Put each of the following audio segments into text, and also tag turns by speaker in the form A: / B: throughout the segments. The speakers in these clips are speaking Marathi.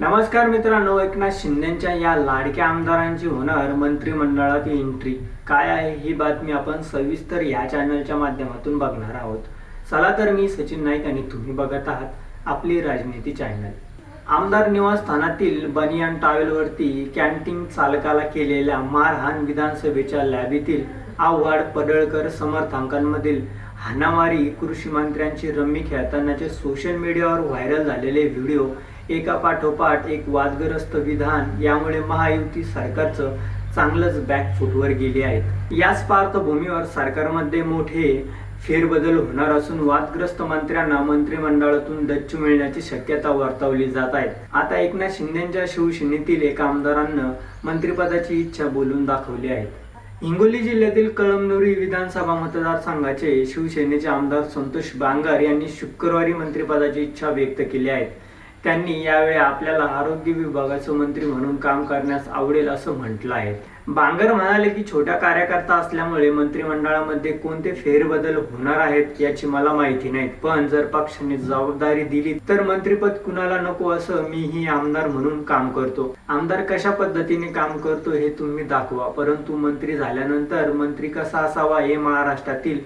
A: नमस्कार मित्रांनो एकनाथ शिंदेच्या या लाडक्या आमदारांची होणार मंत्रिमंडळात एंट्री काय आहे ही बातमी आपण सविस्तर या चॅनलच्या माध्यमातून बघणार आहोत. चला तर मी सचिन नाईक आणि तुम्ही बघत आहात आपली राजनीती चॅनल आमदार निवासस्थानातील बनियान टॉवेलवरती कॅन्टीन चालकाला केलेल्या मारहाण विधानसभेच्या लॅबीतील आव्हाड पडळकर समर्थांकांमधील हाणामारी कृषी मंत्र्यांची रम्मी खेळतानाचे सोशल मीडियावर व्हायरल झालेले व्हिडिओ एका पाठोपाठ एक वादग्रस्त विधान यामुळे महायुती सरकारचं चांगलंच बॅकफूटवर गेले आहेत. याच पार्श्वभूमीवर सरकारमध्ये मोठे फेरबदल होणार असून वादग्रस्त मंत्र्यांना मंत्रिमंडळातून दच्चू मिळण्याची शक्यता वर्तवली जात आहे. आता एकनाथ शिंदेच्या शिवसेनेतील एका आमदारांना मंत्रिपदाची इच्छा बोलून दाखवली आहे. हिंगोली जिल्ह्यातील कळमनुरी विधानसभा मतदारसंघाचे शिवसेनेचे आमदार संतोष बांगर यांनी शुक्रवारी मंत्रिपदाची इच्छा व्यक्त केली आहे. त्यांनी यावेळी आपल्याला आरोग्य विभागाचं मंत्री म्हणून काम करण्यास आवडेल असं म्हटलं आहे. बांगर म्हणाले की छोट्या कार्यकर्ता असल्यामुळे मंत्रिमंडळामध्ये कोणते फेरबदल होणार आहेत याची मला माहिती नाही पण जर पक्षाने जबाबदारी दिली तर मंत्रीपद कुणाला नको असं मीही आमदार म्हणून काम करतो. आमदार कशा पद्धतीने काम करतो हे तुम्ही दाखवा. परंतु मंत्री झाल्यानंतर मंत्री कसा असावा हे महाराष्ट्रातील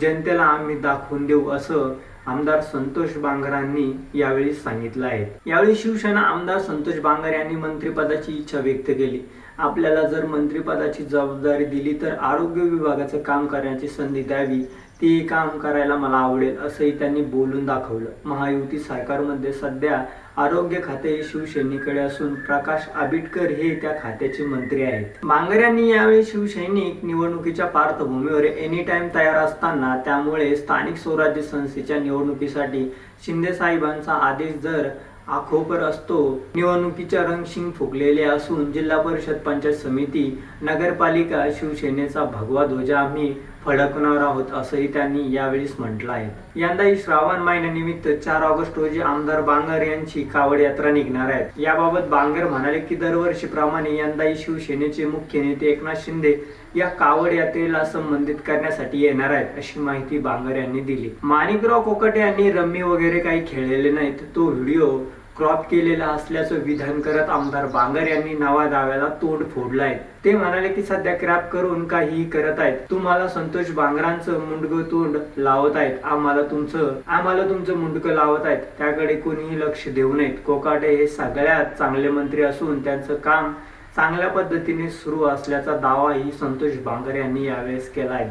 A: जनतेला आम्ही दाखवून देऊ असं आमदार संतोष बांगरांनी यावेळी सांगितलं आहे. यावेळी शिवसेना आमदार संतोष बांगर यांनी मंत्रिपदाची इच्छा व्यक्त केली. आपल्याला जर मंत्रिपदाची जबाबदारी दिली तर आरोग्य विभागाचं काम करण्याची संधी द्यावी ते काम करायला मला आवडेल असंही त्यांनी बोलून दाखवलं. महायुती सरकारमध्ये सध्या आरोग्य खाते हे शिवसेनेकडे असून प्रकाश आबिटकर हे त्या खात्याचे मंत्री आहेत. बांगर यांनी यावेळी शिवसैनिक निवडणुकीच्या पार्श्वभूमीवर एनी टाइम तयार असताना त्यामुळे स्थानिक स्वराज्य संस्थेच्या निवडणुकीसाठी शिंदे साहेबांचा आदेश जर आखोपर असतो. निवडणुकीच्या रंगशिंग फुगलेले असून जिल्हा परिषद पंचायत समिती नगरपालिका शिवसेनेचा भगवा ध्वजा आम्ही फडकणार आहोत असंही त्यांनी यावेळी म्हटलं आहे. यंदाही श्रावण महिन्यानिमित्त चार ऑगस्ट रोजी आमदार बांगर यांची कावड यात्रा निघणार आहे. याबाबत बांगर म्हणाले की दरवर्षीप्रमाणे यंदाही शिवसेनेचे मुख्य नेते एकनाथ शिंदे या कावड यात्रेला संबंधित करण्यासाठी येणार आहेत अशी माहिती बांगर यांनी दिली. माणिकराव कोकटे यांनी रम्मी वगैरे काही खेळलेले नाहीत. तो व्हिडिओ क्रॉप केलेला असल्याचं विधान करत आमदार बांगर यांनी नवा दाव्याला तोंड फोडलाय. ते म्हणाले की सध्या क्रॅप करून काही करत आहेत. तुम्हाला संतोष बांगरांचं मुंडकं तोंड लावत आहेत. आम्हाला तुमचं आम्हाला तुमचं मुंडकं लावत आहेत. त्याकडे कोणीही लक्ष देऊ नयेत. कोकाटे हे सगळ्यात चांगले मंत्री असून त्यांचं काम चांगल्या पद्धतीने सुरू असल्याचा दावाही संतोष बांगर यांनी यावेळेस केला आहे